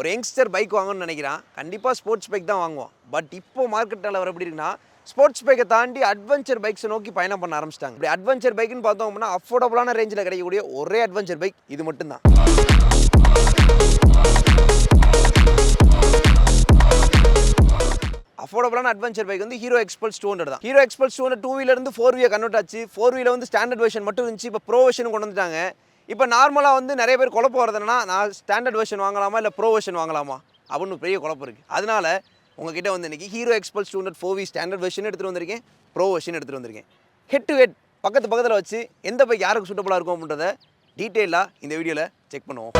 ஒரு youngster bike வாங்கணும்னு நினைக்கிறான். கண்டிப்பாக ஸ்போர்ட்ஸ் பைக் தான் வாங்குவோம் பட் இப்போ மார்க்கெட் நிலவரம் எப்படி இருக்குன்னா ஸ்போர்ட்ஸ் பைக்கை தாண்டி அட்வென்ச்சர் பைக்ஸை நோக்கி பயணம் பண்ண ஆரம்பிச்சிட்டாங்க. இப்படி அட்வென்ச்சர் பைக்குன்னு பார்த்தோம் அப்படின்னா அஃபோர்டபுளான ரேஞ்சில் கிடைக்கக்கூடிய ஒரே அட்வென்ச்சர் பைக் இது மட்டும்தான். அஃபோர்டபுளான அட்வென்ச்சர் பைக் வந்து ஹீரோ எக்ஸ்பல்ஸ் டூ ஹண்ட்ரட் தான். Hero Xpulse two hundred two wheeler இருந்து ஃபோர் வீலர் கன்வெர்ட் ஆச்சு. ஃபோர் வீலர் வந்து ஸ்டாண்டர்ட் வெர்ஷன் மட்டும் இருந்துச்சு. இப்போ ப்ரோ வெர்ஷன் கொண்டு வந்துட்டாங்க. இப்போ நார்மலாக வந்து நிறைய பேர் குழப்பம் வருது என்னன்னா நான் ஸ்டாண்டர்ட் வெர்ஷன் வாங்கலாமா இல்லை ப்ரோ வெர்ஷன் வாங்கலாமா? அப்படின்னு பெரிய குழப்பம் இருக்குது அதனால உங்ககிட்ட வந்து இன்றைக்கி Hero Xpulse two hundred four V standard version எடுத்துகிட்டு வந்திருக்கேன் ப்ரோ வெர்ஷன் எடுத்துகிட்டு வந்திருக்கேன். ஹெட் டு ஹெட் பக்கத்து பக்கத்தில் வச்சு எந்த பைக் யாருக்கு சூட்டபுளாக இருக்கும் அப்படின்றத டீட்டெயிலாக இந்த வீடியோவில் செக் பண்ணுவோம்.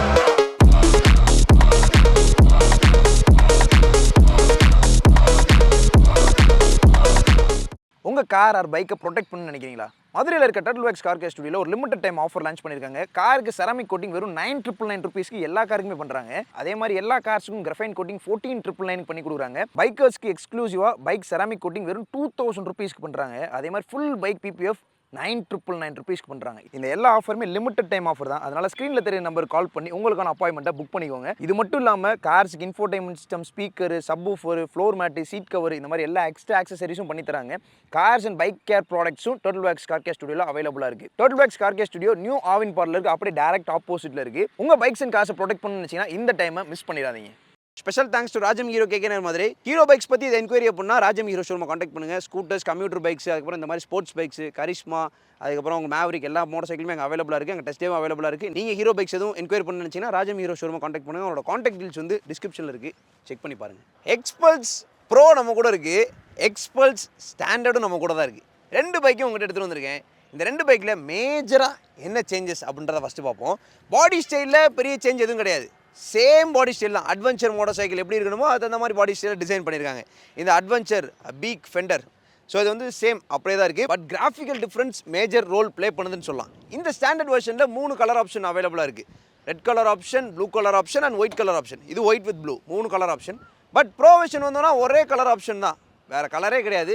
உங்கள் கார் ஆர் பைக்கை ப்ரொடெக்ட் பண்ணு நினைக்கிறீங்களா? மதுரையில் இருக்க டர்ட்டில் வேக்ஸ் கார் கேர் ஸ்டுடியோவில் ஒரு லிமிடெட் டைம் ஆஃபர் லான்ச் பண்ணியிருக்காங்க காருக்கு செராமிக் கோட்டிங் வெறும் நைன் ட்ரிபிள் நைன் ருபீஸ்க்கு எல்லா காருக்குமே பண்ணுறாங்க அதே மாதிரி எல்லா கார்ஸுக்கும் graphene coating fourteen triple nine பண்ணி கொடுக்குறாங்க. பைக்கர்ஸ்க்கு எக்ஸ்க்ளூசிவாக பைக் செராமிக் கோட்டிங் வெறும் டூ தௌசண்ட் ருபீஸ்க்கு பண்ணுறாங்க அதே மாதிரி full bike PPF nine triple nine ருபீஸ்க்கு பண்ணுறாங்க இந்த எல்லா ஆஃபருமே லிமிடெட் டைம் ஆஃபர் தான். அதனால ஸ்க்ரீனில் தெரிய நம்பர் கால் பண்ணி உங்களுக்கான அப்பாயின்மெண்ட்டை புக் பண்ணிக்கோங்க. இது மட்டும் இல்லாமல் கார்ஸுக்கு infotainment system speaker sub woofer floor mat seat cover இந்த மாதிரி எல்லா எக்ஸ்ட்ரா ஆக்சசரிஸும் பண்ணி தராங்க. கார்ஸ் அண்ட் பைக் கேர் ப்ராடக்ட்ஸும் டோட்டல் பேக்ஸ் கார்கே ஸ்டுடியோ ஸ்டுடியோவில் அவைலபிளாக இருக்குது டோட்டல் வேக்ஸ் கார்கே ஸ்டுடியோ நியூ ஆவின் பார்லருக்கு அப்படியே டேரக்ட் ஆப்போசிட்டில் இருக்குது உங்கள் பைக்ஸ் அண்ட் காசை ப்ரொடெக்ட் பண்ணணும்னு இந்த டைமை மிஸ் பண்ணிடாதீங்க. Special thanks to Rajam Hero கேகேனர் மாதிரி ஹீரோ பைக்ஸ் பற்றி இதை என்கொயரி அப்படின்னா ராஜம் ஹீரோ ஷோரூமை காண்டாக்ட் பண்ணுங்கள் ஸ்கூட்டர்ஸ் கம்ப்யூட்டர் பைக்ஸ் அதுக்கப்புறம் இந்த மாதிரி ஸ்போர்ட்ஸ் பைக்ஸ் கரிஷ்மா அதுக்கப்புறம் உங்கள் மேவரிக் எல்லா மோட்டர் சைக்கிளுமே அங்கே அவைலபிளாக இருக்குது அங்கே டெஸ்டேவும் அவைலபிளாக இருக்குது நீங்கள் ஹீரோ பைக்ஸ் எதுவும் என்கொயரி பண்ண நினச்சிங்கன்னா ராஜம் ஹீரோ ஷோரூமை காண்டாக்ட் பண்ணுங்கள் அவரோட காண்டாக்ட் டீல்ஸ் வந்து டிஸ்கிரிப்ஷனில் இருக்குது செக் பண்ணி பாருங்கள் எக்ஸ்பல்ஸ் ப்ரோ நம்ம கூட இருக்குது எக்ஸ்பல்ஸ் ஸ்டாண்டர்டும் நம்ம கூட தான் இருக்குது ரெண்டு பைக்கும் உங்கள்கிட்ட எடுத்துகிட்டு வந்திருக்கேன். இந்த ரெண்டு பைக்கில் மேஜராக என்ன சேஞ்சஸ் அப்படின்றத ஃபஸ்ட்டு பார்ப்போம். பாடி ஸ்டைலில் பெரிய சேஞ்ச் எதுவும் கிடையாது. சேம் பாடி ஸ்டைல் தான். அட்வென்ச்சர் மோட்டர் சைக்கிள் எப்படி இருக்கணுமோ அது அந்த மாதிரி பாடி ஸ்டைலில் டிசைன் பண்ணியிருக்காங்க. இந்த அட்வென்ச்சர் பீக் ஃபெண்டர் ஸோ இது வந்து சேம் அப்படியே தான் இருக்குது but graphical difference major role play பண்ணுதுன்னு சொல்லலாம். இந்த ஸ்டாண்டர்ட் வெர்ஷனில் மூணு கலர் ஆப்ஷன் அவைலபிளாக இருக்குது red colour option blue colour option and white colour option இது ஒயிட் வித் ப்ளூ மூணு colour option but pro version வந்தோன்னா ஒரே கலர் ஆப்ஷன் தான். வேறு கலரே கிடையாது.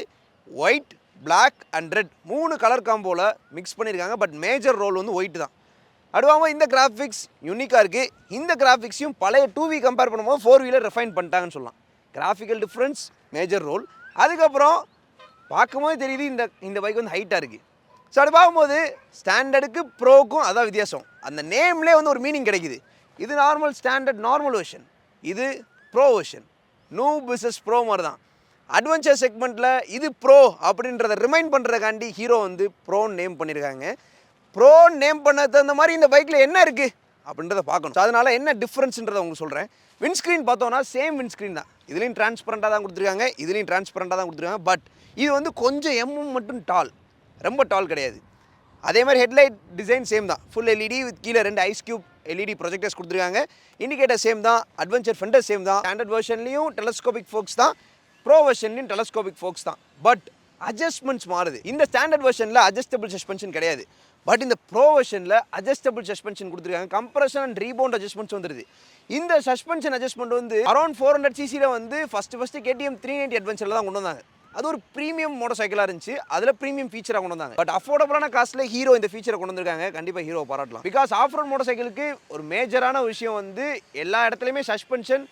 ஒயிட் பிளாக் அண்ட் ரெட் மூணு கலர் காம்போவில் மிக்ஸ் பண்ணியிருக்காங்க. பட் மேஜர் ரோல் வந்து ஒயிட் தான். அடுவாமல் இந்த கிராஃபிக்ஸ் யூனிக்காக இருக்குது இந்த கிராஃபிக்ஸையும் பழைய டூ வி கம்பேர் பண்ணும்போது ஃபோர் வீலர் ரெஃபைன் பண்ணிட்டாங்கன்னு சொல்லலாம். கிராஃபிக்கல் டிஃப்ரென்ஸ் மேஜர் ரோல் அதுக்கப்புறம் பார்க்கும்போது தெரியுது இந்த இந்த பைக் வந்து ஹைட்டாக இருக்குது ஸோ அப்படி பார்க்கும்போது ஸ்டாண்டர்டுக்கு ப்ரோக்கும் அதான் வித்தியாசம். அந்த நேம்லேயே வந்து ஒரு மீனிங் கிடைக்குது. இது நார்மல் ஸ்டாண்டர்ட் நார்மல் வெர்ஷன் இது pro version new business pro மாதிரி தான் அட்வென்ச்சர் செக்மெண்ட்டில் இது ப்ரோ அப்படின்றத ரிமைண்ட் பண்ணுறதுக்காண்டி ஹீரோ வந்து ப்ரோன்னு நேம் பண்ணியிருக்காங்க ப்ரோ நேம் பண்ண தகுந்த மாதிரி இந்த பைக்கில் என்ன இருக்குது அப்படின்றத பார்க்கணும். ஸோ அதனால் என்ன டிஃப்ரென்ஸ்ன்றதை உங்களுக்கு சொல்கிறேன் விண்ட்ஸ்க்ரீன் பார்த்தோன்னா சேம் விண்ட்ஸ்க்ரீன் தான். இதுலேயும் டிரான்ஸ்பரண்ட்டாக தான் கொடுத்துருக்காங்க இதுலேயும் டிரான்ஸ்பரண்ட்டாக தான் கொடுத்துருக்காங்க. பட் இது வந்து கொஞ்சம் எம்மும் மட்டும் டால் ரொம்ப டால் கிடையாது. அதே மாதிரி ஹெட்லைட் டிசைன் சேம் தான். ஃபுல் எல்இடி வித் கீழே ரெண்டு ஐஸ் கியூப் எல்இடி ப்ரொஜெக்டர்ஸ் கொடுத்துருக்காங்க. இண்டிகேட்டர் சேம் தான். அட்வென்ச்சர் ஃபெண்டர் சேம் தான். ஸ்டாண்டர்ட் வெர்ஷன்லையும் டெலஸ்கோபிக் ஃபோக்ஸ் தான். ப்ரோ வெர்ஷன்லையும் டெலஸ்கோபிக் ஃபோக்ஸ் தான். பட் அட்ஜஸ்ட்மெண்ட்ஸ் மாறுது. இந்த ஸ்டாண்டர்ட் வெர்ஷனில் அட்ஜஸ்டபிள் சஸ்பென்ஷன் கிடையாது. பட் இந்த ப்ரோவஷனில் அட்ஜஸ்டபிள் சஸ்பென்ஷன் கொடுத்துருக்காங்க. கம்ப்ரஷன் அண்ட் ரீபவுண்ட் அட்ஜஸ்ட்மெண்ட்ஸ் வந்துருது. இந்த சஸ்பென்ஷன் அட்ஜஸ்ட்மெண்ட் வந்து அரௌண்ட் ஃபோர் ஹண்ட்ரட் சிசியில் வந்து first first KTM three ninety அட்வென்ச்சரில் தான் கொண்டு வந்தாங்க. அது ஒரு ப்ரீமியம் மோட்டர் சைக்கிளாக இருந்துச்சு. அதில் ப்ரீமியம் ஃபீச்சராக கொண்டு வந்தாங்க. பட் அஃபோர்டபுளான காஸ்ட்டில் ஹீரோ இந்த ஃபீச்சரை கொண்டு வந்திருக்காங்க. கண்டிப்பாக ஹீரோ பாராட்டலாம். பிகாஸ் ஆஃப் ரோட் மோட்டர் சைக்கிளுக்கு ஒரு மேஜரான விஷயம் வந்து எல்லா இடத்துலையுமே சஸ்பென்ஷன்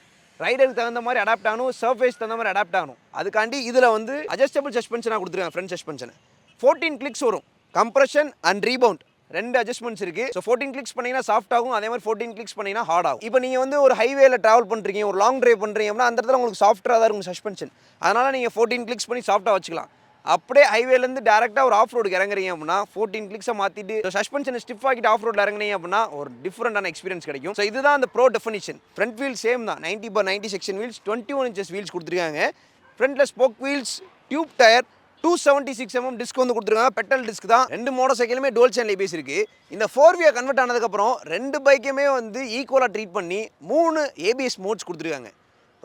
ரைடருக்கு தகுந்த மாதிரி அடாப்ட் ஆகணும் சர்ஃபேஸ் தகுந்த மாதிரி அடாப்ட் ஆகணும். அதுக்காண்டி இதில் வந்து அட்ஜஸ்டபிள் சஸ்பென்ஷனாக கொடுத்துருக்காங்க ஃப்ரண்ட் சஸ்பென்ஷன் ஃபோர்டீன் கிளிக்ஸ் வரும். கம்ப்ரஷன் அண்ட் ரீபவுண்ட் ரெண்டு அட்ஜஸ்ட்மெண்ட்ஸ் இருக்கு. ஸோ ஃபோர்டீன் கிளிக்ஸ் பண்ணீங்கன்னா சாஃப்ட் ஆகும். அதே மாதிரி ஃபோர்டீன் கிளிக்ஸ் பண்ணீங்கன்னா ஹார்ட் ஆகும். இப்போ நீங்கள் வந்து ஒரு ஹைவேல ட்ராவல் பண்ணுறீங்க ஒரு லாங் டிரைவ் பண்ணுறீங்க அப்படின்னா அந்த இடத்துல உங்களுக்கு சாஃப்டாக தான் இருக்கும் சஸ்பென்ஷன் அதனால் நீங்கள் ஃபோர்டீன் கிளிக்ஸ் பண்ணி சாஃப்டாக வச்சுக்கலாம். அப்படியே ஹைவேலேருந்து டேரெக்டாக ஒரு ஆஃப் ரோடுக்கு இறங்குறீங்க அப்படின்னா ஃபோர்டீன் கிளிக்ஸை மாற்றிட்டு சஸ்பென்ஷனை ஸ்டிஃப் ஆகிட்டு ஆஃப் ரோட்டில் இறங்குனீங்க அப்படின்னா ஒரு டிஃப்ரெண்டான எக்ஸ்பீரியன்ஸ் கிடைக்கும். ஸோ இதுதான் அந்த pro definition front wheel same தான். Ninety per ninety section wheels twenty one inches wheels கொடுத்துருக்காங்க ஃப்ரண்ட்டில் spoke wheels tube tyre two seventy six MM disc வந்து கொடுத்துருக்காங்க. பெட்ரோல் டிஸ்க் தான். ரெண்டு மோட்டர் சைக்கிளுமே டோல் சேனல் பேசி இருக்கு இந்த ஃபோர் வியா கன்வெர்ட் ஆனதுக்கப்புறம் ரெண்டு பைக்குமே வந்து ஈக்குவலாக ட்ரீட் பண்ணி மூணு ஏபிஎஸ் மோட்ஸ் கொடுத்துருக்காங்க.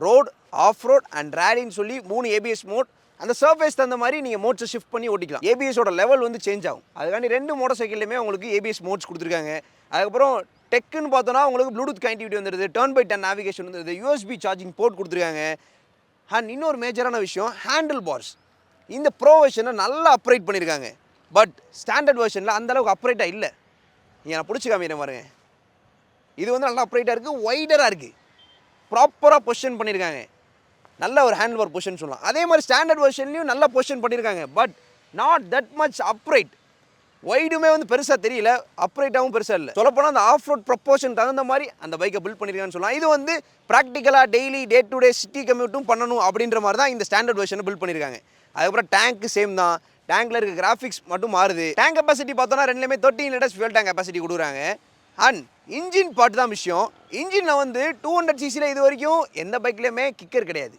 ரோட் ஆஃப் ரோட் அண்ட் ரேலின்னு சொல்லி மூணு ஏபிஎஸ் மோட் அந்த சர்ஃபேஸ் தகுந்த மாதிரி நீங்கள் மோட்ஸை ஷிஃப்ட் பண்ணி ஓட்டிக்கலாம். ஏபிஎஸோட லெவல் வந்து சேஞ்ச் ஆகும். அதுக்காண்டி ரெண்டு மோட்டர் சைக்கிள்லையுமே உங்களுக்கு ஏபிஎஸ் மோட்ஸ் கொடுத்துருக்காங்க. அதுக்கப்புறம் டெக்குன்னு பார்த்தோன்னா உங்களுக்கு ப்ளூடூத் கனெக்டிவிட்டி வந்துருது. டர்ன் பை டர்ன் நேவிகேஷன் வந்துருது. யூஎஸ்பி சார்ஜிங் போர்ட் கொடுத்துருக்காங்க. அண்ட் இன்னொரு மேஜரான விஷயம் ஹேண்டில் பார்ஸ் இந்த ப்ரோ வெர்ஷனை நல்லா அப்ரேட் பண்ணியிருக்காங்க பட் ஸ்டாண்டர்ட் வெர்ஷனில் அந்தளவுக்கு அப்ரேட்டாக இல்லை. நீங்கள் நான் பிடிச்சி காமிக்கிறேன் பாருங்க. இது வந்து நல்லா அப்ரேட்டாக இருக்குது ஒய்டராக இருக்குது ப்ராப்பராக பொசிஷன் பண்ணியிருக்காங்க நல்ல ஒரு ஹேண்ட் ஒர்க் பொசிஷன் சொல்லலாம். அதே மாதிரி ஸ்டாண்டர்ட் வெர்ஷன்லையும் நல்ல பொசிஷன் பண்ணியிருக்காங்க but not that much upright ஒய்டுமே வந்து பெருசாக தெரியல அப்ரைட்டாகவும் பெருசாக இல்லை. சொல்லப்போனால் அந்த ஆஃப் ரோட் ப்ரப்போஷன் தகுந்த மாதிரி அந்த பைக்கை பில்ட் பண்ணியிருக்கான்னு சொல்லலாம். இது வந்து ப்ராக்டிக்கலாக daily day to day city கம்யூட்டும் பண்ணணும் அப்படின்ற மாதிரி தான் இந்த ஸ்டாண்டர்ட் வெர்ஷனை பில்ட் பண்ணியிருக்காங்க அதுக்கப்புறம் டேங்க்கு சேம் தான். டேங்கில் இருக்க கிராஃபிக்ஸ் மட்டும் மாறுது. டேங்க் கெப்பாசிட்டி பார்த்தோன்னா ரெண்டுலேயுமே thirteen litres fuel tank capacity கொடுக்குறாங்க. அண்ட் இன்ஜின் பாட்டு தான் விஷயம். இன்ஜினில் வந்து டூ ஹண்ட்ரட் சிசியில் இது வரைக்கும் எந்த பைக்லேயுமே கிக்கர் கிடையாது.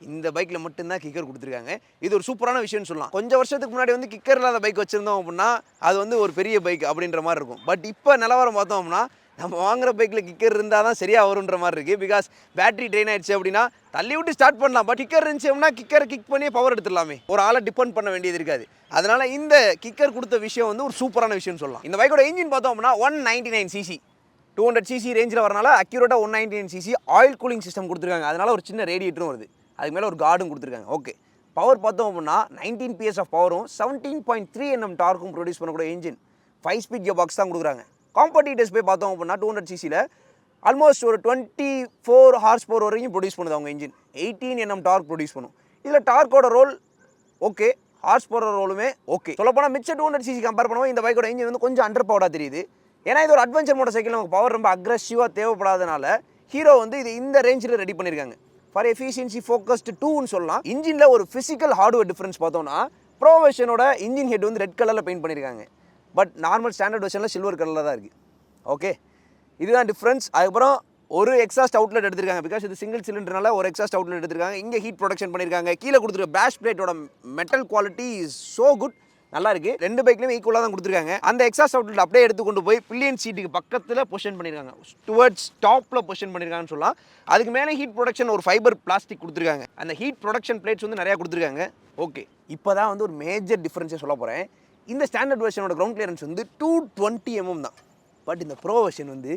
இந்த பைக்கில் மட்டும்தான் கிக்கர் கொடுத்துருக்காங்க. இது ஒரு சூப்பரான விஷயம்னு சொல்லலாம். கொஞ்சம் வருஷத்துக்கு முன்னாடி வந்து கிக்கர் இல்லாத பைக் வச்சுருந்தோம் அப்படின்னா அது வந்து ஒரு பெரிய பைக் அப்படின்ற மாதிரி இருக்கும். பட் இப்போ நிலவரம் பார்த்தோம் அப்படின்னா நம்ம வாங்குற பைக்கில் கிக்கர் இருந்தால் தான் சரியாக வருன்ற மாதிரி இருக்குது பிகாஸ் பேட்டரி ட்ரெயின் ஆயிடுச்சு அப்படின்னா தள்ளி விட்டு ஸ்டார்ட் பண்ணலாம். பட் கிக்கர் இருந்துச்சு அப்படின்னா கிக்கரை கிக் பண்ணி பவர் எடுத்துடலாமே. ஒரு ஆளை டிபெண்ட் பண்ண வேண்டியது இருக்காது. அதனால் இந்த கிக்கர் கொடுத்த விஷயம் வந்து ஒரு சூப்பரான விஷயம்னு சொல்லலாம். இந்த பைக்கோட இன்ஜின் பார்த்தோம் அப்படின்னா one ninety nine CC two hundred CC ரேஞ்சில் வரனால அக்யூரேட்டாக one ninety nine CC oil cooling system கொடுத்துருக்காங்க. அதனால ஒரு சின்ன ரேடியேட்டரும் வருது. அதுக்கு மேலே ஒரு கார்டும் கொடுத்துருக்காங்க. ஓகே பவர் பார்த்தோம் அப்படின்னா நைன்டீன் பிஎஸ் ஆஃப் பவரும் செவன்டீன் பாயிண்ட் த்ரீ என்எம் டார்க்கும் ப்ரொடியூஸ் பண்ணக்கூடிய engine five speed gear box தான் கொடுக்குறாங்க. காம்படிட்டர்ஸ் போய் பார்த்தோம் அப்படின்னா டூ ஹண்ட்ரட் சிசியில் ஆல்மோஸ்ட் ஒரு டுவெண்ட்டி ஃபோர் ஹார்ஸ் பவர் வரைக்கும் ப்ரொடியூஸ் பண்ணுது அவங்க engine eighteen NM torque produce பண்ணும். இதில் டார்க்கோட ரோல் ஓகே ஹார்ஸ் பவர் ரோலுமே ஓகே சொல்லப்போனால் மிச்ச டூ ஹண்ட்ரட் சிசி கம்பேர் பண்ணுவோம் இந்த பைக்கோட இன்ஜின் வந்து கொஞ்சம் அண்டர் பவராக தெரியுது. ஏன்னா இது ஒரு அட்வென்ச்சர் மோட்டர் சைக்கிள் நமக்கு பவர் ரொம்ப அக்ரஸிவாக தேவைப்படாதனால ஹீரோ வந்து இது இந்த ரேஞ்சில் ரெடி பண்ணியிருக்காங்க ஃபார் எஃபிஷியன்சி ஃபோக்கஸ்டு டூன்னு சொல்லலாம். இன்ஜினில் ஒரு ஃபிசிக்கல் ஹார்ட்வேர் டிஃப்ரென்ஸ் பார்த்தோம்னா ப்ரோவேஷனோட இன்ஜின் ஹெட் வந்து ரெட் கலரில் பெயிண்ட் பண்ணியிருக்காங்க பட் நார்மல் ஸ்டாண்டர்ட் வெர்ஷனில் சில்வர் கலரில் தான் இருக்குது ஓகே இதுதான் டிஃப்ரென்ஸ் அதுக்கப்புறம் ஒரு எக்ஸாஸ்ட் அவுட்லெட் எடுத்திருக்காங்க. பிகாஸ் இது சிங்கிள் சிலிண்டர்னால ஒரு எக்ஸாஸ்ட் அவுட்லெட் எடுத்திருக்காங்க. இங்கே ஹீட் ப்ரொடக்ஷன் பண்ணியிருக்காங்க கீழே கொடுத்துருக்க bash பிளேட்டோட metal quality is so good நல்லா இருக்கு. ரெண்டு பைக்லையும் ஈக்குவலாக தான் கொடுத்துருக்காங்க. அந்த எக்ஸாஸ்ட் அவுட்லெட் அப்படியே எடுத்து கொண்டு போய் பில்லியன் சீட்டுக்கு பக்கத்தில் பொசிஷன் பண்ணியிருக்காங்க டுவர்ட்ஸ் டாப்பில் பொசிஷன் பண்ணியிருக்காங்கன்னு சொல்லலாம். அதுக்கு மேலே ஹீட் ப்ரொடக்ஷன் ஒரு ஃபைபர் பிளாஸ்டிக் கொடுத்துருக்காங்க. அந்த ஹீட் ப்ரொடக்ஷன் பிளேட்ஸ் வந்து நிறையா கொடுத்துருக்காங்க. ஓகே இப்போ தான் வந்து ஒரு மேஜர் டிஃப்ரென்ஸே சொல்ல போகிறேன் இந்த ஸ்டாண்டர்ட் வெர்ஷனோட கிரவுண்ட் கிளியரன்ஸ் வந்து டூ டுவெண்ட்டி எம்எம் தான். பட் இந்த ப்ரோ வெர்ஷன் வந்து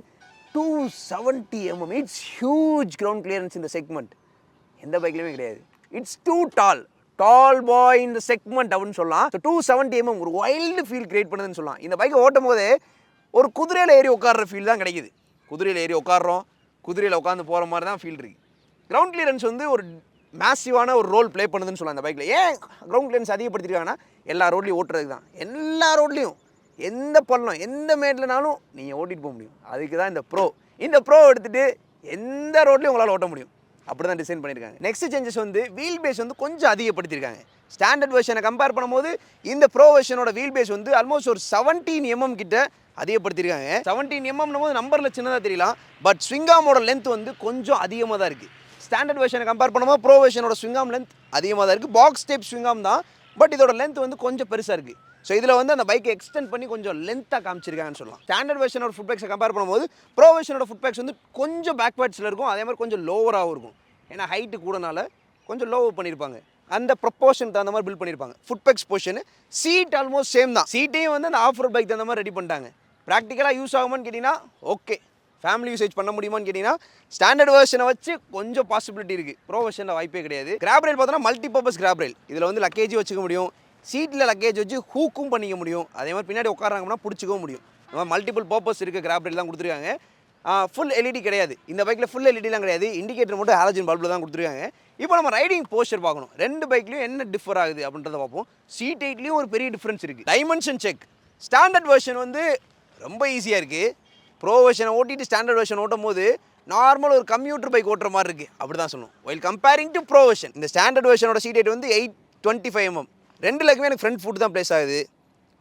two seventy MM it's huge ground clearance இந்த செக்மெண்ட் எந்த பைக்லையுமே கிடையாது. இட்ஸ் டூ டால் டால் பாய் இந்த செக்மெண்ட் அப்படின்னு சொல்லலாம். டூ செவன்ட்டி எம்எம் ஒரு வைல்டு ஃபீல் கிரியேட் பண்ணுதுன்னு சொல்லலாம். இந்த பைக்கை ஓட்டும் போது ஒரு குதிரையில் ஏறி உட்கார்ற ஃபீல் தான் கிடைக்குது. குதிரையில் ஏறி உட்காடுறோம் குதிரையில் உட்காந்து போகிற மாதிரி தான் ஃபீல் இருக்குது கிரவுண்ட் கிளியரன்ஸ் வந்து ஒரு மேசிவான ஒரு ரோல் ப்ளே பண்ணுதுன்னு சொல்லலாம் அந்த பைக்கில் ஏன் கிரவுண்ட் கிளியரன்ஸ் அதிகப்படுத்திருக்காங்கன்னா எல்லா ரோட்லையும் ஓட்டுறதுக்கு தான். எல்லா ரோட்லையும் எந்த பள்ளம் எந்த மேட்லனாலும் நீங்கள் ஓட்டிட்டு போக முடியும். அதுக்கு தான் இந்த ப்ரோ இந்த ப்ரோ எடுத்துகிட்டு எந்த ரோட்லையும் உங்களால் ஓட்ட முடியும். அப்படி தான் டிசைன் பண்ணியிருக்காங்க நெக்ஸ்ட் சேஞ்சஸ் வந்து வீல் பேஸ் வந்து கொஞ்சம் அதிகப்படுத்தியிருக்காங்க ஸ்டாண்டர்ட் வெர்ஷனை கம்பேர் பண்ணும்போது இந்த ப்ரோ வெர்ஷனோட வீல் பேஸ் வந்து ஆல்மோஸ்ட் ஒரு செவன்டீன் எம்எம் கிட்ட அதிகப்படுத்தியிருக்காங்க செவன்டீன் எம்எம்னும் போது நம்பரில் சின்னதாக தெரியலாம். பட் ஸ்விங்காமோட லென்த் வந்து கொஞ்சம் அதிகமாக தான் இருக்குது ஸ்டாண்டர்ட் வெர்ஷனை கம்பேர் பண்ணும்போது ப்ரோ வெர்ஷனோட ஸ்விங்காம் லென்த் அதிகமாக தான் இருக்குது பாக்ஸ் டைப் ஸ்விங்காம் தான். பட் இதோட லென்த் வந்து கொஞ்சம் பெருசாக இருக்குது ஸோ இதில் வந்து அந்த பைக்கை எக்ஸ்டெண்ட் பண்ணி கொஞ்சம் லென்த்தாக காமிச்சிருக்காங்கன்னு சொல்லலாம். ஸ்டாண்டர்ட் வெர்ஷனோட ஃபுட் பேக்ஸை கம்பேர் பண்ணும்போது ப்ரோ வெர்ஷனோட ஃபுட் பேக்ஸ் வந்து கொஞ்சம் பேக்வேர்ட்ஸில் இருக்கும். அதே மாதிரி கொஞ்சம் லோவராகவும் இருக்கும். ஏன்னா ஹைட்டு கூடனால கொஞ்சம் லோவர் பண்ணியிருப்பாங்க அந்த ப்ரொப்போஷன் தகுந்த மாதிரி பில்ட் பண்ணியிருப்பாங்க ஃபுட் பேக்ஸ் போர்ஷனு சீட் ஆல்மோஸ்ட் சேம் தான். சீட்டையும் வந்து அந்த ஆஃப் ரோட் பைக் தகுந்த மாதிரி ரெடி பண்ணிட்டாங்க. ப்ராக்டிக்கலாக யூஸ் ஆகுமான்னு கேட்டிங்கன்னா ஓகே ஃபேமிலி யூசேஜ் பண்ண முடியுமான்னு கேட்டிங்கன்னா ஸ்டாண்டர்ட் வெர்ஷனை வச்சு கொஞ்சம் பாசிபிலிட்டி இருக்குது ப்ரோ வெர்ஷனில் வாய்ப்பே கிடையாது. கிராப் ரயில் பார்த்தோன்னா மல்டி பர்பஸ் கிராப் ரயில் இதில் வந்து லக்கேஜ் வச்சுக்க முடியும். சீட்டில் லக்கேஜ் வச்சு ஹூக்கும் பண்ணிக்க முடியும். அதே மாதிரி பின்னாடி உட்காராங்கன்னா பிடிச்சிக்கவும் முடியும். இந்த மாதிரி மல்டிபிள் பர்பஸ் இருக்குது கிராப் ரயில் தான் கொடுத்துருக்காங்க. ஃபுல் எல்இடி கிடையாது. இந்த பைக்கில் ஃபுல் எல்இடிலாம் கிடையாது. இண்டிகேட்டர் மட்டும் ஹாலஜன் பல்பில் தான் கொடுத்துருக்காங்க. இப்போ நம்ம ரைடிங் போஸ்டர் பார்க்கணும். ரெண்டு பைக்லையும் என்ன டிஃபர் ஆகுது அப்படின்றத பார்ப்போம். சீட் எயிட்லேயும் ஒரு பெரிய டிஃப்ரென்ஸ் இருக்குது டைமென்ஷன் செக் ஸ்டாண்டர்ட் வெர்ஷன் வந்து ரொம்ப ஈஸியாக இருக்குது ப்ரோ வெர்ஷனை ஓட்டிட்டு ஸ்டாண்டர்ட் வெர்ஷன் ஓட்டும் போது நார்மல் ஒரு கம்ப்யூட்டர் பைக் ஓட்டுற மாதிரி இருக்குது அப்படி தான் சொல்லணும் while comparing to pro version இந்த ஸ்டாண்டர்ட் வெர்ஷனோட சீட் எயிட் வந்து எயிட் டுவெண்ட்டி ஃபைவ் எம்எம் ரெண்டு லக்குமே எனக்கு ஃப்ரண்ட் ஃபுட் தான் ப்ளேஸ் ஆகுது.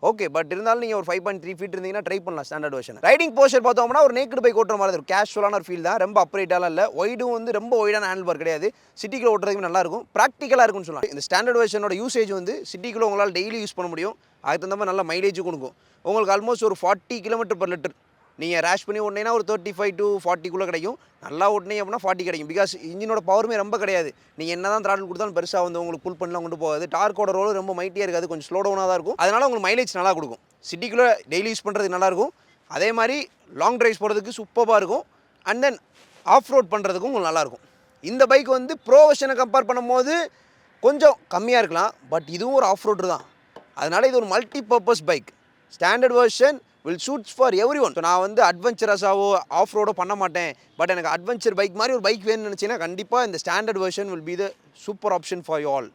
ஓகே பட் இருந்தாலும் நீங்கள் ஒரு ஃபைவ் பாயிண்ட் த்ரீ ஃபீட் இருந்தீங்கன்னா ட்ரை பண்ணலாம் ஸ்டாண்டர்ட் வெர்ஷன் ரைடிங் போஸ்டர் பார்த்தோம்னா ஒரு நேக்கடு பைக் ஓட்டுற மாதிரி இருக்கும். கேஷுவலான ஒரு ஃபீல் தான். ரொம்ப அப்ரேட்டாலாம் இல்லை. ஒய்டும் வந்து ரொம்ப ஒய்டான ஹேண்டில் பார் கிடையாது. சிட்டிக்குள்ள ஓட்டுறதுக்கு நல்லா இருக்கும். ப்ராக்டிக்கலாக இருக்கும்னு சொல்லலாம். இந்த ஸ்டாண்டர்ட் வெர்ஷனோட யூசேஜ் வந்து சிட்டிக்குள்ளே உங்களால் டெய்லி யூஸ் பண்ண முடியும். அதுக்கு தகுந்த மாதிரி நல்ல மைலேஜும் கொடுக்கும். உங்களுக்கு ஆல்மோஸ்ட் ஒரு ஃபார்ட்டி கிலோமீட்டர் பர் லிட்டர் நீங்கள் ரேஷ் பண்ணி ஓட்டினீங்கன்னா ஒரு தேர்ட்டி ஃபைவ் டு ஃபார்ட்டிக்குள்ளே கிடைக்கும். நல்லா ஓட்டினீங்க அப்படின்னா ஃபார்ட்டி கிடைக்கும். பிகாஸ் இன்ஜினோட பவருமே ரொம்ப கிடையாது. நீங்கள் என்ன தான் த்ராட்டில் கொடுத்தாலும் பெருசாக வந்து உங்களுக்கு புல் பண்ணலாம் கொண்டு போகாது. டார்க்கோட ரோல் ரொம்ப மைட்டியாக இருக்காது. கொஞ்சம் ஸ்லோ டவுனாக தான் இருக்கும். அதனால் உங்களுக்கு மைலேஜ் நல்லா கொடுக்கும். சிட்டிக்குள்ளே டெய்லி யூஸ் பண்ணுறது நல்லாயிருக்கும் அதே மாதிரி லாங் ட்ரைவ் போகிறதுக்கு சூப்பராக இருக்கும். அண்ட் தென் ஆஃப் ரோட் பண்ணுறதுக்கும் உங்களுக்கு நல்லாயிருக்கும் இந்த பைக் வந்து ப்ரோ வெர்ஷனை கம்பேர் பண்ணும்போது கொஞ்சம் கம்மியாக இருக்கலாம். பட் இதுவும் ஒரு ஆஃப் ரோடு தான். அதனால் இது ஒரு multi purpose bike standard version will suits for every one நான் வந்து அட்வென்ச்சரஸாவோ ஆஃப் ரோடோ பண்ண மாட்டேன். பட் எனக்கு அட்வென்ச்சர் பைக் மாதிரி ஒரு பைக் வேணும்னு நினச்சிங்கன்னா கண்டிப்பாக இந்த standard version will be the super option for you all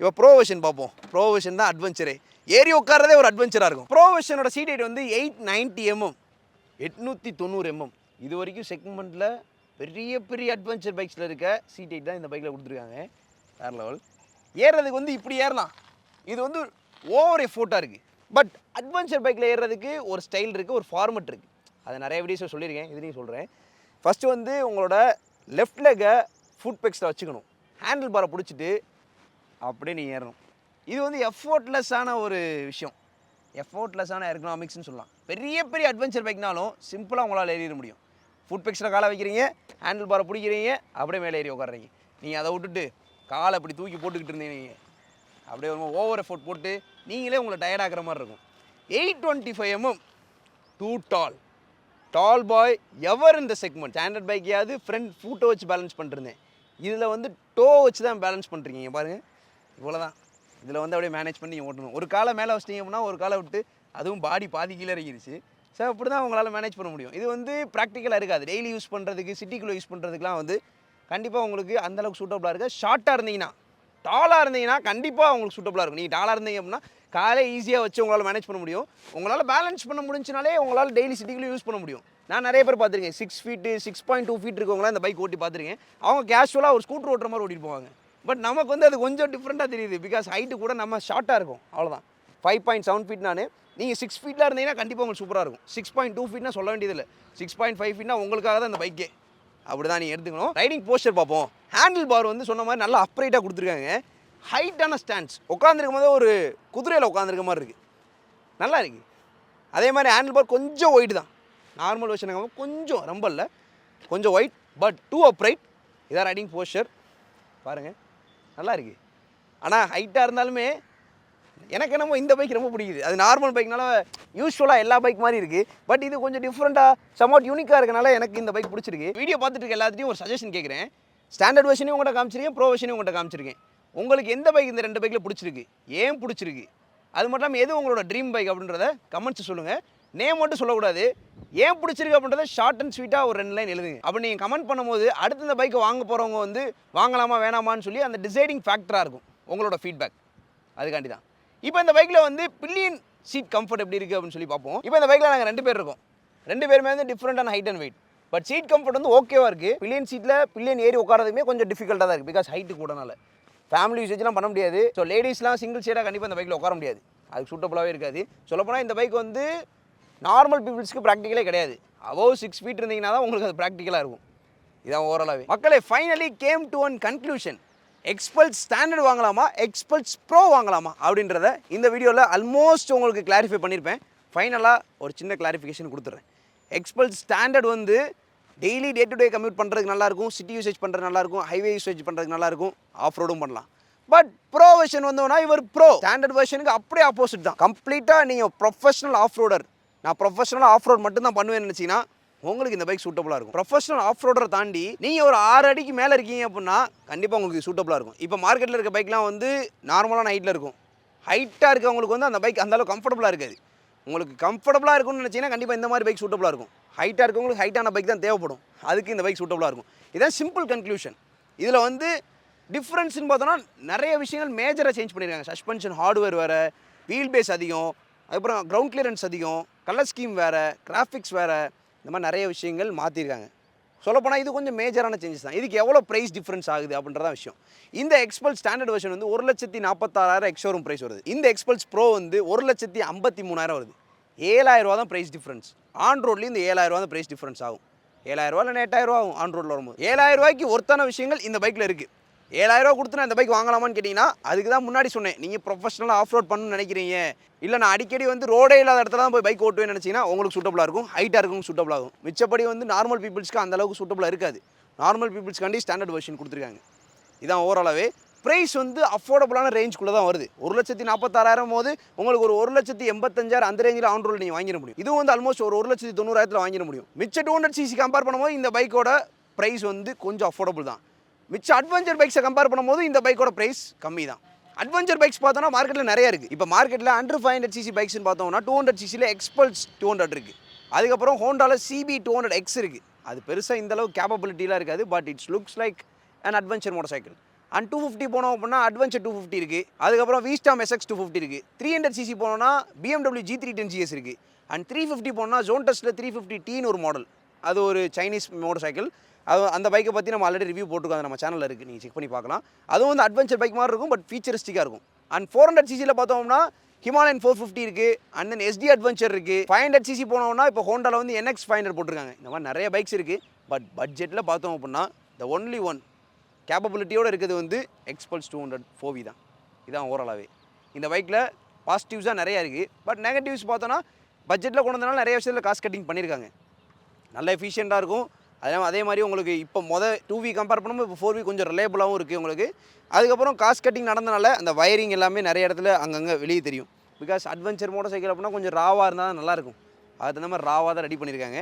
இப்போ ப்ரோ வெர்ஷன் பார்ப்போம். ப்ரோ வெர்ஷன் தான் அட்வென்ச்சரே ஏறி உட்காரதே ஒரு அட்வென்ச்சராக இருக்கும். ப்ரோ வெர்ஷனோட சீட் ஹைட் வந்து எயிட் நைன்ட்டி எம்எம் எட்நூற்றி தொண்ணூறு எம்எம் இது வரைக்கும் செக்மெண்ட்டில் பெரிய பெரிய அட்வென்ச்சர் பைக்ஸில் இருக்க சீட் ஹைட் தான் இந்த பைக்கில் கொடுத்துருக்காங்க. வேறு லெவல் ஏறுறதுக்கு வந்து இப்படி ஏறலாம். இது வந்து ஓவர் எஃபோர்ட்டாக இருக்குது பட் அட்வென்ச்சர் பைக்கில் ஏறுறதுக்கு ஒரு ஸ்டைல் இருக்குது ஒரு ஃபார்மெட் இருக்குது அதை நிறைய வீடியோஸில் சொல்லியிருக்கேன் இதுலேயும் சொல்கிறேன் ஃபஸ்ட்டு வந்து உங்களோட லெஃப்ட் லெக்கை ஃபுட் பெக்ஸில் வச்சுக்கணும். ஹேண்டில் பாரை பிடிச்சிட்டு அப்படியே நீ ஏறணும். இது வந்து எஃபோர்ட்லெஸ்ஸான ஒரு விஷயம். எஃபோர்ட்லெஸ்ஸான எர்கனாமிக்ஸ்னு சொல்லலாம். பெரிய பெரிய அட்வென்ச்சர் பைக்னாலும் சிம்பிளாக உங்களால் ஏறிட முடியும். ஃபுட் பெக்ஸில் காலை வைக்கிறீங்க ஹேண்டில் பாரை பிடிக்கிறீங்க அப்படியே மேலே ஏறி உட்காடுறீங்க நீங்கள் அதை விட்டுட்டு காலை அப்படி தூக்கி போட்டுக்கிட்டு இருந்தீங்க. அப்படியே ஒரு ஓவர் எஃபோர்ட் போட்டு நீங்களே உங்களை டயர்டாகிற மாதிரி இருக்கும். Eight twenty five MM too tall tall boy ever இந்த செக்மெண்ட் ஸ்டாண்டர்ட் பைக்கையாவது ஃப்ரண்ட் ஃபூட்டோ வச்சு பேலன்ஸ் பண்ணிருந்தேன் இதில் வந்து டோ வச்சு தான் பேலன்ஸ் பண்ணுறீங்க பாருங்கள் இவ்வளோ தான் இதில் வந்து அப்படியே மேனேஜ் பண்ணி ஓட்டணும். ஒரு காலை மேலே வச்சிட்டீங்க அப்படின்னா ஒரு காலை விட்டு அதுவும் பாடி பாதி கீழே இறங்கிருச்சு. ஸோ அப்படி தான் உங்களால் மேனேஜ் பண்ண முடியும். இது வந்து ப்ராக்டிக்கலாக இருக்காது. டெய்லி யூஸ் பண்ணுறதுக்கு சிட்டிக்குள்ளே யூஸ் பண்ணுறதுக்குலாம் வந்து கண்டிப்பாக உங்களுக்கு அந்தளவுக்கு சூட்டபுளாக இருக்குது ஷார்ட்டாக இருந்தீங்கன்னா டாலாக இருந்தீங்கன்னா கண்டிப்பாக உங்களுக்கு சூட்டபுளாக இருக்கும். நீங்கள் டாலாக இருந்தீங்க அப்படின்னா காலை ஈஸியாக வச்சு உங்களால் மேனேஜ் பண்ண முடியும். உங்களால் பேலன்ஸ் பண்ண முடிஞ்சுனாலே உங்களால் டெய்லி சிட்டிக்குள்ளே யூஸ் பண்ண முடியும். நான் நிறைய பேர் பார்த்துருக்கேன். Six feet six point two feet இருக்கவங்களாம் இந்த பைக் ஓட்டி பார்த்துருக்கேன். அவங்க கேஷுவலாக ஒரு ஸ்கூட்டர் ஓட்டுற மாதிரி ஓட்டிட்டு போவாங்க. பட் நமக்கு வந்து அது கொஞ்சம் டிஃப்ரெண்ட்டாக தெரியுது. பிகாஸ் ஹைட்டு கூட நம்ம ஷார்ட்டாக இருக்கும். அவ்வளோதான் ஃபைவ் பாயிண்ட் செவன் ஃபீட் நான். நீங்கள் சிக்ஸ் ஃபீட்டில் இருந்தீங்கன்னா கண்டிப்பாக உங்களுக்கு சூப்பராக இருக்கும். சிக்ஸ் பாயிண்ட் டூ ஃபீட்னா சொல்ல வேண்டியதில்லை. சிக்ஸ் பாயிண்ட் ஃபைவ் ஃபீட்னா உங்களுக்காக தான் அந்த பைக்கே அப்படி தான் நீ எடுத்துக்கணும். ரைடிங் போஸ்டர் பார்ப்போம். ஹேண்டில் பார் வந்து சொன்ன மாதிரி நல்லா அப்ரைட்டாக கொடுத்துருக்காங்க. ஹைட்டான ஸ்டாண்ட்ஸ். உட்காந்துருக்கும் போதே ஒரு குதிரையில் உட்காந்துருக்க மாதிரி இருக்குது நல்லா இருக்கு. அதே மாதிரி ஹேண்டில் பார் கொஞ்சம் ஒயிட் தான். நார்மல் வெர்ஷன் கொஞ்சம் ரொம்ப இல்லை. கொஞ்சம் wide but too upright இதான் ரைடிங் போஸ்டர் பாருங்கள் நல்லா இருக்கு. ஆனால் ஹைட்டாக இருந்தாலுமே எனக்கு என்னமோ இந்த பைக் ரொம்ப பிடிக்குது. அது நார்மல் பைக்னால யூஸ்வலாக எல்லா பைக் மாதிரி இருக்குது பட் இது கொஞ்சம் டிஃப்ரெண்ட்டாக சம்வாட் யூனிக்காக இருக்கனால எனக்கு இந்த பைக் பிடிச்சிருக்கு. வீடியோ பார்த்துட்டு இருக்க எல்லாத்தையும் ஒரு சஜஷன் கேட்குறேன் ஸ்டாண்டர்ட் வெர்ஷனையும் உங்கள்கிட்ட காமிச்சிருக்கேன் ப்ரோ வெர்ஷனையும் உங்கள்கிட்ட காமிச்சிருக்கேன். உங்களுக்கு எந்த பைக் இந்த ரெண்டு பைக்கில் பிடிச்சிருக்கு? ஏன் பிடிச்சிருக்கு? அது மட்டும் இல்லாமல் எது உங்களோட ட்ரீம் பைக் அப்படின்றத கமெண்ட்ஸ் சொல்லுங்கள் நேம் மட்டும் சொல்லக்கூடாது. ஏன் பிடிச்சிருக்கு அப்படின்றத ஷார்ட் அண்ட் ஸ்வீட்டாக ஒரு ரெண்டு லைன் எழுதுங்க. அப்போ நீங்கள் கமெண்ட் பண்ணும்போது அடுத்து இந்த பைக்கை வாங்க போகிறவங்க வந்து வாங்கலாமா வேணாமான்னு சொல்லி அந்த டிசைடிங் ஃபேக்டராக இருக்கும். உங்களோட ஃபீட்பேக் அதுக்காண்டி தான் இப்போ இந்த பைக்கில் வந்து பில்லியன் சீட் கம்ஃபர்ட் எப்படி இருக்குது அப்படின்னு சொல்லி பார்ப்போம். இப்போ இந்த பைக்கில் நாங்கள் ரெண்டு பேர் இருக்கோம். ரெண்டு பேருமே வந்து டிஃப்ரெண்டான height and weight but seat comfort வந்து ஓகேவாக இருக்குது பில்லியன் சீட்டில் பில்லியன் ஏறி உட்காரதுமே கொஞ்சம் டிஃபிகல்ட்டாக தான் இருக்குது பிகாஸ் ஹைட்டு கூடனால. ஃபேமிலி யூசேஜ்லாம் பண்ண முடியாது. ஸோ லேடிஸ்லாம் சிங்கிள் சீடாக கண்டிப்பாக இந்த பைக்கில் உட்கார முடியாது. அதுக்கு சூட்டபுளாகவே இருக்காது. சொல்லப்போனால் இந்த பைக் வந்து நார்மல் பீப்புள்ஸ்க்கு ப்ராக்டிக்கலே கிடையாது. அபவ் சிக்ஸ் ஃபீட் இருந்தீங்கன்னா தான் உங்களுக்கு அது ப்ராக்டிக்கலாக இருக்கும். இதான் ஓவராலாகவே மக்களே finally came to one conclusion Xpulse standard வாங்கலாமா? எக்ஸ்பல்ஸ் ப்ரோ வாங்கலாமா? அப்படின்றத இந்த வீடியோவில் ஆல்மோஸ்ட் உங்களுக்கு கிளாரிஃபை பண்ணியிருப்பேன் ஃபைனலாக ஒரு சின்ன கிளாரிஃபிகேஷன் கொடுத்துட்றேன் எக்ஸ்பல்ஸ் ஸ்டாண்டர்ட் வந்து daily day to day commute பண்ணுறதுக்கு நல்லாயிருக்கும். சிட்டி யூசேஜ் பண்ணுறது நல்லாயிருக்கும். ஹைவே யூசேஜ் பண்ணுறதுக்கு நல்லாயிருக்கும். ஆஃப் ரோடும் பண்ணலாம். பட் ப்ரோ வெர்ஷன் வந்தோம்னா இவர் ப்ரோ ஸ்டாண்டர்ட் வெர்ஷனுக்கு அப்படியே ஆப்போசிட் தான். கம்ப்ளீட்டாக நீங்கள் ப்ரொஃபஷனல் ஆஃப் ரோடர் நான் ப்ரொஃபஷனல் ஆஃப் ரோட் மட்டும் தான் பண்ணுவேன்னு நினச்சிங்கன்னா உங்களுக்கு இந்த பைக் சூட்டபுளாக இருக்கும். ப்ரொஃபஷனல் ஆஃப் ரோடரை தாண்டி நீங்கள் ஒரு ஆறு அடிக்கு மேலே இருக்கீங்க அப்படின்னா கண்டிப்பாக உங்களுக்கு சூட்டபுளாக இருக்கும். இப்போ மார்க்கெட்டில் இருக்க பைக்லாம் வந்து நார்மலான ஹைட்டில் இருக்கும். ஹைட்டாக இருக்கவங்களுக்கு வந்து அந்த பைக் அந்தளவு கம்ஃபர்டபுளாக இருக்காது. உங்களுக்கு கம்ஃபர்டபுளாக இருக்கும்னு நினச்சிங்கன்னா கண்டிப்பாக இந்த மாதிரி பைக் சூட்டபுளாக இருக்கும். ஹைட்டாக இருக்கவங்களுக்கு ஹைட்டான பைக் தான் தேவைப்படும். அதுக்கு இந்த பைக் சூட்டபுளாக இருக்கும். இதான் சிம்பிள் கன்க்ளூஷன் இதில் வந்து டிஃப்ரென்ஸ்னு பார்த்தோன்னா நிறைய விஷயங்கள் மேஜராக சேஞ்ச் பண்ணியிருக்காங்க சஸ்பென்ஷன் ஹார்ட்வேர் வேறு வீல் பேஸ் அதிகம் அதுக்கப்புறம் கிரவுண்ட் கிளியரன்ஸ் அதிகம் கலர் ஸ்கீம் வேறு கிராஃபிக்ஸ் வேறு இந்த மாதிரி நிறைய விஷயங்கள் மாற்றிருக்காங்க சொல்லப்போனால் இது கொஞ்சம் மேஜரான சேஞ்சஸ் தான். இதுக்கு எவ்வளோ ப்ரைஸ் டிஃப்ரென்ஸ் ஆகுது அப்படின்றதான் விஷயம். இந்த எக்ஸ்பல்ஸ் ஸ்டாண்டர்ட் வெர்ஷன் வந்து ஒரு லட்சத்தி நாற்பத்தாறாயிரம் எக்ஸோரூம் ப்ரைஸ் வருது. இந்த எக்ஸ்பல்ஸ் ப்ரோ வந்து ஒரு லட்சத்தி ஐம்பத்தி மூணாயிரம் வருது. ஏழாயிரம் ரூபா தான் ப்ரைஸ் டிஃப்ரென்ஸ் ஆன் ரோட்லேயும் இந்த ஏழாயிரம் ரூபா தான் ப்ரைஸ் டிஃப்ரென்ஸ் ஆகும். ஏழாயிரம் ரூபா இல்லை எட்டாயிரம் ரூபா ஆகும். ஆன் ரோட்டில் வரும்போது. ஏழாயிரம் ரூபாய்க்கு ஒருத்தான விஷயங்கள் இந்த பைக்கில் இருக்குது ஏழாயிரம் ரூபா கொடுத்து நான் இந்த பைக் வாங்கலாமான்னு கேட்டிங்கன்னா அதுக்கு தான் முன்னாடி சொன்னேன். நீங்கள் ப்ரொஃபஷனலாக ஆஃப் ரோட் பண்ணணும்னு நினைக்கிறீங்க. இல்லை நான் அடிக்கடி வந்து ரோடே இல்லாத இடத்துல தான் போய் பைக் ஓட்டுவேன்னு நினச்சிங்கன்னா உங்களுக்கு சூட்டபுளாக இருக்கும் ஹைட்டாக இருக்கும் சூட்டபுளாக இருக்கும். மிச்சப்படி வந்து நார்மல் பீப்புள்ஸ்க்கு அந்தளவுக்கு சூட்டபுளாக இருக்காது. நார்மல் பீப்புள்ஸ்க்காண்டி ஸ்டாண்டர்ட் வெர்ஷன் கொடுத்துருக்காங்க. இதான் ஓவராலாகவே ப்ரைஸ் வந்து அஃபோர்டபுளான ரேஞ்சுக்குள்ளே தான் வருது. ஒரு லட்சத்தி நாற்பத்தாறாயிரம் போது உங்களுக்கு ஒரு ஒரு லட்சத்தி எண்பத்தஞ்சாயிரம் அந்த ரேஞ்சில் ஆன் ரோல் நீங்கள் வாங்கிட முடியும். இதுவும் வந்து ஆல்மோஸ்ட் ஒரு ஒரு லட்சத்தி தொண்ணூறாயிரத்தில் வாங்கிட முடியும். மிச்ச டூ ஹண்ட்ரட் சிசி கம்பேர் பண்ணும்போது இந்த பைக்கோட ப்ரைஸ் வந்து கொஞ்சம் அஃபோர்டபுள் தான். மிச்ச அட்வென்ச்சர் பைக்ஸை கம்பேர் பண்ணும்போது இந்த பைக்கோட ப்ரைஸ் கம்மி தான் அட்வென்ச்சர் பைக்ஸ் பார்த்தோன்னா மார்க்கெட்டில் நிறைய இருக்குது இப்போ மார்க்கெட்டில் அண்டர் ஃபைவ் ஹண்ட்ரட் சிசி பைக்ஸ்னு பார்த்தோம்னா டூ ஹண்ட்ரட் சிசியில் எக்ஸ்பல்ஸ் டூ ஹண்ட்ரட் இருக்குது அதுக்கப்புறம் ஹோண்டாவில் சிபி டூ ஹண்ட்ரட் எக்ஸ் இருக்குது அது பெருசாக இந்தளவு கேப்பபிலிட்டிலாம் இருக்காது but it's looks like and adventure motorcycle and two fifty போனோம் அப்படின்னா அட்வென்ச்சர் டூ ஃபிஃப்டி இருக்குது அதுக்கப்புறம் V Strom SX two fifty இருக்குது த்ரீ ஹண்ட்ரட் சிசி போனோம்னா BMW G three ten GS இருக்குது அண்ட் த்ரீ ஃபிஃப்டி போனோம்னா ஜோன் டஸ்ட்டில் த்ரீ ஃபிஃப்டி டீன்னு ஒரு மாடல் அது ஒரு சைனீஸ் மோட்டர் சைக்கிள் அது அந்த பைக்கை பற்றி நம்ம ஆல்ரெடி ரிவ்யூ போட்டுருக்கோம். அது நம்ம சேனலில் இருக்குது நீங்கள் செக் பண்ணி பார்க்கலாம். அதுவும் வந்து அட்வென்ச்சர் பைக் மாதிரி இருக்கும் பட் ஃபீச்சரிஸ்டிக்காக இருக்கும். அண்ட் ஃபோர் ஹண்ட்ரட் சிசியில் பார்த்தோம்னா ஹிமாலயன் ஃபோர் ஃபிஃப்டி இருக்குது அண்ட் தென் எஸ்டி அட்வென்ச்சர் இருக்குது ஃபைவ் ஹண்ட்ரட் சிசி போனோம்னா இப்போ ஹோண்டாவில் வந்து என்எக்ஸ் ஃபைவ் ஹண்ட்ரட் போட்டிருக்காங்க. இந்த மாதிரி நிறைய பைக்ஸ் இருக்குது பட் பட்ஜெட்டில் பார்த்தோம் அப்படின்னா த ஒன்லி ஒன் கேப்பபிலிட்டியோடு இருக்கிறது வந்து எக்ஸ்பல்ஸ் டூ ஹண்ட்ரட் ஃபோவி தான். இதான் ஓரளவே இந்த பைக்கில் பாசிட்டிவ்ஸாக நிறையா இருக்குது பட் நெகட்டிவ்ஸ் பார்த்தோன்னா பட்ஜெட்டில் கொண்டு வந்தனால நிறைய விஷயத்தில் காஸ்ட் கட்டிங் பண்ணியிருக்காங்க நல்ல எஃபிஷியண்ட்டாக இருக்கும். அதே அதே மாதிரி உங்களுக்கு இப்போ மொதல் டூ வீக் கம்பேர் பண்ணும்போது இப்போ ஃபோர் வீக் கொஞ்சம் ரிலேபிளாகவும் இருக்குது உங்களுக்கு. அதுக்கப்புறம் காஸ்ட் கட்டிங் நடந்தனால அந்த வயரிங் எல்லாமே நிறைய இடத்துல அங்கங்கே வெளியே தெரியும். பிகாஸ் அட்வென்ச்சர் மோட்டர் சைக்கிள் அப்படின்னா கொஞ்சம் ராவாக இருந்தால் தான் நல்லாயிருக்கும். அதுக்கு தகுந்த மாதிரி ராவாக தான் ரெடி பண்ணியிருக்காங்க.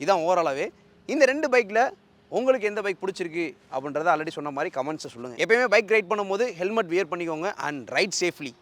இதான் ஓரளவே. இந்த ரெண்டு பைக்கில் உங்களுக்கு எந்த பைக் பிடிச்சிருக்கு அப்படின்றத ஆல்ரெடி சொன்ன மாதிரி கமெண்ட்ஸை சொல்லுங்கள் எப்பயுமே பைக் ரைட் பண்ணும்போது ஹெல்மெட் வியர் பண்ணிக்கோங்க அண்ட் ரைட் சேஃப்லி